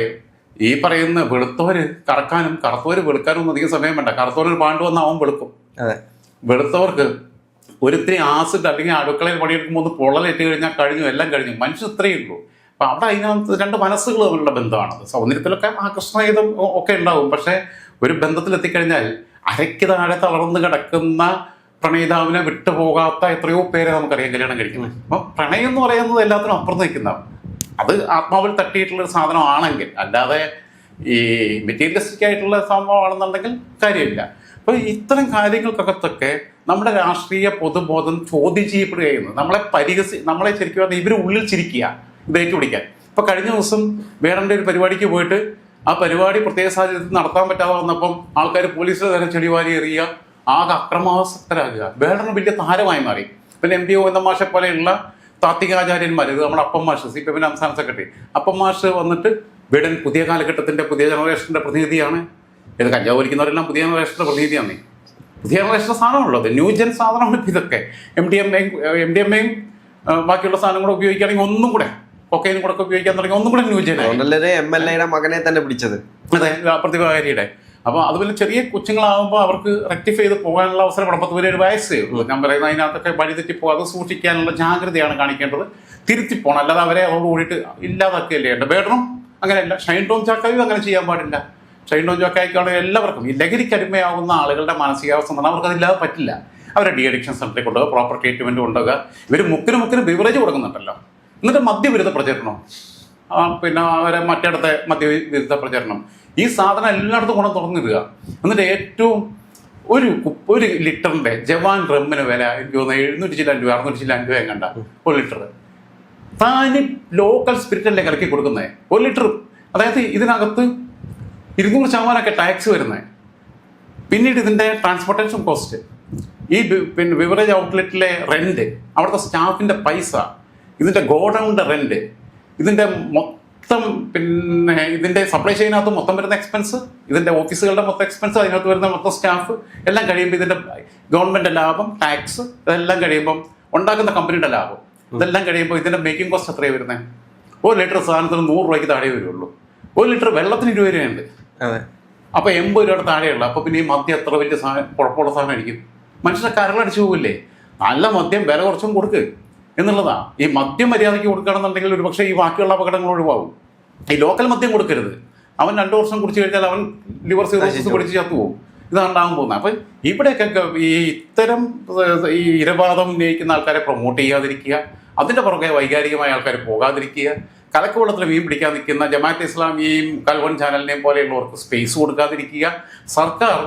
ഈ പറയുന്ന വെളുത്തവര് കറക്കാനും കറുത്തവര് വെളുക്കാനും ഒന്നും അധികം സമയം വേണ്ട. കറുത്തവര് പാണ്ട് വന്ന അവൻ വെളുക്കും. അതെ. വെളുത്തവർക്ക് ഒരിത്തിരി ആസിഡ് അല്ലെങ്കിൽ അടുക്കളയിൽ പണിയെടുക്കുമ്പോൾ ഒന്ന് പൊള്ളലേറ്റ് കഴിഞ്ഞാൽ കഴിഞ്ഞു എല്ലാം കഴിഞ്ഞു. മനുഷ്യൻ ഇത്രയേ ഉള്ളൂ. അപ്പൊ അവിടെ അതിനകത്ത് രണ്ട് മനസ്സുകൾ തമ്മിലുള്ള ബന്ധമാണത്. സൗന്ദര്യത്തിലൊക്കെ ആകർഷണീയതും ഒക്കെ ഉണ്ടാവും. പക്ഷെ ഒരു ബന്ധത്തിൽ എത്തിക്കഴിഞ്ഞാൽ അരയ്ക്ക് താഴെ തളർന്ന് കിടക്കുന്ന പ്രണയിതാവിനെ വിട്ടുപോകാത്ത എത്രയോ പേരെ നമുക്കറിയാം കല്യാണം കഴിക്കുന്നത്. അപ്പൊ പ്രണയം എന്ന് പറയുന്നത് എല്ലാത്തിനും അപ്പുറത്ത് നിൽക്കുന്ന അത് ആത്മാവിൽ തട്ടിയിട്ടുള്ള ഒരു സാധനമാണെങ്കിൽ അല്ലാതെ ഈ മെറ്റീരിയലിസ്റ്റിക് ആയിട്ടുള്ള സംഭവമാണെന്നുണ്ടെങ്കിൽ കാര്യമില്ല. അപ്പോൾ ഇത്തരം കാര്യങ്ങൾക്കകത്തൊക്കെ നമ്മുടെ രാഷ്ട്രീയ പൊതുബോധം ചോദ്യം ചെയ്യപ്പെടുകയായിരുന്നു നമ്മളെ പരിഹസി നമ്മളെ ശരിക്കും പറഞ്ഞാൽ ഇവർ ഉള്ളിൽ ചിരിക്കുക ബ്രേക്ക് പിടിക്കാൻ ഇപ്പൊ കഴിഞ്ഞ ദിവസം വേറെ ഒരു പരിപാടിക്ക് പോയിട്ട് ആ പരിപാടി പ്രത്യേക സാഹചര്യത്തിൽ നടത്താൻ പറ്റാതെ വന്നപ്പം ആൾക്കാർ പോലീസിൽ തന്നെ ചെടിവാരി എറിയുക ആകെ അക്രമാസക്തരാകുക വേറെ വലിയ താരമായി മാറി. പിന്നെ എം പി ഒ എന്ന മാഷെ പോലെയുള്ള താത്വികാചാര്യന്മാർ ഇത് നമ്മുടെ അപ്പം മാഷ് സി പി എമ്മിന്റെ സംസ്ഥാന സെക്രട്ടറി. അപ്പം മാഷ് വന്നിട്ട് വീടൻ പുതിയ കാലഘട്ടത്തിന്റെ പുതിയ ജനറേഷന്റെ പ്രതിനിധിയാണ്. ഇത് കഞ്ചാവ് വലിക്കുന്നവരെല്ലാം പുതിയ ജനറേഷന്റെ പ്രതിനിധിയാണ്. പുതിയ ജനറേഷന്റെ സാധനമാണുള്ളത്. ന്യൂ ജൻ സാധനമാണ് ഇതൊക്കെ. എം ഡി എം എയും എം ഡി എം എയും ബാക്കിയുള്ള സാധനം കൂടെ ഉപയോഗിക്കുകയാണെങ്കിൽ ഒന്നും കൂടെ കൊക്കൈനും കൂടെ ഉപയോഗിക്കാൻ തുടങ്ങി ഒന്നും കൂടെ ന്യൂ ജനായി. എം എൽ എയുടെ മകനെ തന്നെ പിടിച്ചത്. അതെ പ്രതിഭാകാരിയുടെ അപ്പൊ അതുപോലെ ചെറിയ കൊച്ചുങ്ങളാകുമ്പോൾ അവർക്ക് റെക്ടിഫൈ ചെയ്ത് പോകാനുള്ള അവസരം പത്ത് വരെ ഒരു വയസ്സേ ഉള്ളൂ ഞാൻ പറയുന്നത് അതിനകത്തൊക്കെ വഴിതെറ്റി പോകാതെ സൂക്ഷിക്കാനുള്ള ജാഗ്രതയാണ് കാണിക്കേണ്ടത്. തിരുത്തി പോകണം അല്ലാതെ അവരെ അവരോട് കൂടിയിട്ട് ഇല്ലാതാക്കുകയല്ലേ വേണ്ട വേടണം അങ്ങനെയല്ല. ഷൈൻ ടോം ചാക്കായും അങ്ങനെ ചെയ്യാൻ പാടില്ല. ഷൈൻ ടോം ചാക്കായിക്കാണെങ്കിൽ എല്ലാവർക്കും ഈ ലഹരിക്ക് അടിമയാവുന്ന ആളുകളുടെ മാനസികാവസ്ഥ എന്ന് പറഞ്ഞാൽ അവർക്ക് അതില്ലാതെ പറ്റില്ല. അവരെ ഡി അഡിക്ഷൻ സെന്ററിൽ കൊണ്ടുപോകുക പ്രോപ്പർ ട്രീറ്റ്മെന്റ് കൊണ്ടുപോകുക. ഇവർ മുക്കിന് മുക്കിന് ബിവറേജ് കൊടുക്കുന്നുണ്ടല്ലോ. എന്നിട്ട് മദ്യവിരുദ്ധ പ്രചരണം. പിന്നെ അവരെ മറ്റിടത്തെ മദ്യവിരുദ്ധ പ്രചരണം. ഈ സാധനം എല്ലായിടത്തും കൊണ്ട് തുറന്നിടുക. എന്നിട്ട് ഏറ്റവും ഒരു ഒരു ലിറ്ററിന്റെ ജവാൻ റമ്മിന് വില എനിക്ക് തോന്നുന്നു എഴുന്നൂറ്റി ചില്ലാൻ രൂപ അറുന്നൂറ്റി ചില്ലാൻ രൂപ എങ്ങണ്ട? ഒരു ലിറ്റർ. താന് ലോക്കൽ സ്പിരിറ്റല്ലേ കലക്കി കൊടുക്കുന്നത് ഒരു ലിറ്റർ. അതായത് ഇതിനകത്ത് ഇരുന്നൂറ് ശതമാനമൊക്കെ ടാക്സ് വരുന്നത് പിന്നീട് ഇതിന്റെ ട്രാൻസ്പോർട്ടേഷൻ കോസ്റ്റ് ഈ പിന്നെ ബിവറേജ് ഔട്ട്ലെറ്റിലെ റെന്റ് അവിടുത്തെ സ്റ്റാഫിന്റെ പൈസ ഇതിന്റെ ഗോഡൌണിന്റെ റെന്റ് ഇതിന്റെ മൊത്തം പിന്നെ ഇതിന്റെ സപ്ലൈ ചെയിനകത്ത് മൊത്തം വരുന്ന എക്സ്പെൻസ് ഇതിന്റെ ഓഫീസുകളുടെ മൊത്തം എക്സ്പെൻസ് അതിനകത്ത് വരുന്ന മൊത്തം സ്റ്റാഫ് എല്ലാം കഴിയുമ്പോൾ ഇതിന്റെ ഗവൺമെന്റ് ലാഭം ടാക്സ് ഇതെല്ലാം കഴിയുമ്പോൾ ഉണ്ടാക്കുന്ന കമ്പനിയുടെ ലാഭം. ഇതെല്ലാം കഴിയുമ്പോൾ ഇതിന്റെ മേക്കിംഗ് കോസ്റ്റ് എത്രയാണ് വരുന്നത് ഒരു ലിറ്റർ സാധനത്തിന് നൂറ് രൂപയ്ക്ക് താഴെ വരുള്ളൂ. ഒരു ലിറ്റർ വെള്ളത്തിന് ഇരുപത് രൂപയുണ്ട്. അതെ. അപ്പൊ എൺപത് രൂപയുടെ താഴെയുള്ള അപ്പൊ പിന്നെ ഈ മദ്യം എത്ര വലിയ സാധനം കുഴപ്പമുള്ള സാധനമായിരിക്കും മനുഷ്യരെ കരളടിച്ചു പോകില്ലേ നല്ല മദ്യം വില കുറച്ചും കൊടുക്ക്. എന്നുള്ളതാ. ഈ മദ്യം മര്യാദയ്ക്ക് കൊടുക്കുകയാണെന്നുണ്ടെങ്കിൽ ഒരു പക്ഷേ ഈ ബാക്കിയുള്ള അപകടങ്ങൾ ഒഴിവാകും. ഈ ലോക്കൽ മദ്യം കൊടുക്കരുത്. അവൻ രണ്ടു വർഷം കുടിച്ചു കഴിഞ്ഞാൽ അവൻ ലിവർ സിറോസിസ് പിടിച്ച് ചത്തു പോകും. ഇതാണ് ഉണ്ടാകാൻ പോകുന്നത്. അപ്പം ഇവിടെയൊക്കെ ഈ ഇത്തരം ഈ ഇരവാദം ഉന്നയിക്കുന്ന ആൾക്കാരെ പ്രൊമോട്ട് ചെയ്യാതിരിക്കുക. അതിന്റെ പുറകെ വൈകാരികമായ ആൾക്കാർ പോകാതിരിക്കുക. കലക്കുവെള്ളത്തിൽ മീൻ പിടിക്കാൻ നിൽക്കുന്ന ജമാഅത്ത് ഇസ്ലാമിയെയും കൽവൺ ചാനലിനെയും പോലെയുള്ളവർക്ക് സ്പേസ് കൊടുക്കാതിരിക്കുക. സർക്കാർ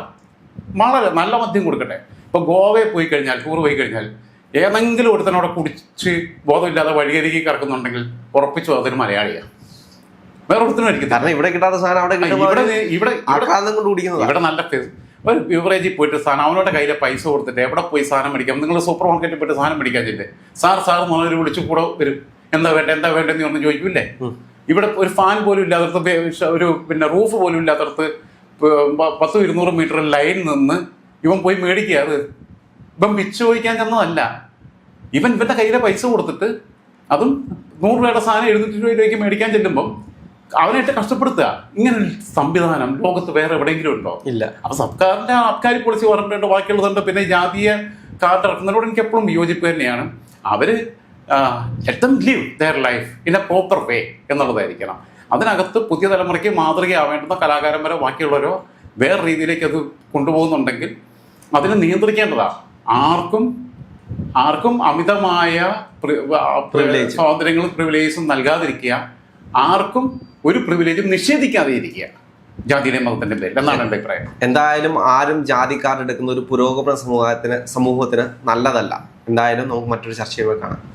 വളരെ നല്ല മദ്യം കൊടുക്കട്ടെ. ഇപ്പോൾ ഗോവയിൽ പോയി കഴിഞ്ഞാൽ ടൂർ പോയി കഴിഞ്ഞാൽ ഏതെങ്കിലും ഒരുത്തനോടെ കുടിച്ച് ബോധമില്ലാതെ വഴിയരികി കിടക്കുന്നുണ്ടെങ്കിൽ ഉറപ്പിച്ചു അതൊരു മലയാളിയാണ് വേറെ ഒരുത്തനും ആയിരിക്കും. കാരണം ഇവിടെ കിട്ടാത്ത സാധനം അവിടെ ഇവിടെ കൊണ്ട് നല്ല ഒരു ബിവറേജിൽ പോയിട്ട് സാധനം അവനോട് കയ്യിലെ പൈസ കൊടുത്തിട്ട് എവിടെ പോയി സാധനം മേടിക്കാം? നിങ്ങൾ സൂപ്പർ മാർക്കറ്റിൽ പോയിട്ട് സാധനം മേടിക്കാൻ ചെല്ലേ സാർ സാർ എന്നൊരു വിളിച്ചു കൂടെ വരും. എന്താ വേണ്ട എന്താ വേണ്ടെന്ന് ഒന്ന് ചോദിക്കൂല്ലേ? ഇവിടെ ഒരു ഫാൻ പോലും ഇല്ലാത്തടത്ത് ഒരു പിന്നെ റൂഫ് പോലും ഇല്ലാത്തടത്ത് പത്തും ഇരുന്നൂറ് മീറ്റർ ലൈൻ നിന്ന് ഇവൻ പോയി മേടിക്കുക അത്. ഇവൻ പിച്ച് ചോദിക്കാൻ ചെന്നതല്ല. ഇവൻ ഇവന്റെ കയ്യിലെ പൈസ കൊടുത്തിട്ട് അതും നൂറ് രൂപയുടെ സാധനം എഴുന്നൂറ്റി രൂപയിലേക്ക് രൂപയ്ക്ക് മേടിക്കാൻ ചെല്ലുമ്പോൾ അവനായിട്ട് കഷ്ടപ്പെടുത്തുക. ഇങ്ങനെ സംവിധാനം ലോകത്ത് വേറെ എവിടെയെങ്കിലും ഉണ്ടോ? ഇല്ല. അപ്പൊ സർക്കാരിന്റെ ആൾക്കാർ പോളിസി പറഞ്ഞിട്ടുണ്ട് ബാക്കിയുള്ളതുണ്ട്. പിന്നെ ജാതീയ കാർഡ് ഇറക്കുന്നതിനോട് എനിക്ക് എപ്പോഴും വിയോജിപ്പ് തന്നെയാണ്. അവർ let live their life in a proper way എന്നുള്ളതായിരിക്കണം. അതിനകത്ത് പുതിയ തലമുറയ്ക്ക് മാതൃകയാവേണ്ടുന്ന കലാകാരന്മാരോ ബാക്കിയുള്ളവരോ വേറെ രീതിയിലേക്ക് അത് കൊണ്ടുപോകുന്നുണ്ടെങ്കിൽ അതിനെ നിയന്ത്രിക്കേണ്ടതാ ആർക്കും ആർക്കും അമിതമായ. സ്വാതന്ത്ര്യങ്ങളും പ്രിവിലേജും നൽകാതിരിക്കുക. ആർക്കും ഒരു പ്രിവിലേജും നിഷേധിക്കാതെ ഇരിക്കുക ജാതിയുടെ മതത്തിന്റെ പേരിൽ. എന്നാണ് എന്റെ അഭിപ്രായം. എന്തായാലും ആരും ജാതി കാർഡ് എടുക്കുന്ന ഒരു പുരോഗമന സമൂഹത്തിന് സമൂഹത്തിന് നല്ലതല്ല. എന്തായാലും നമുക്ക് മറ്റൊരു ചർച്ചയുമായി കാണാം.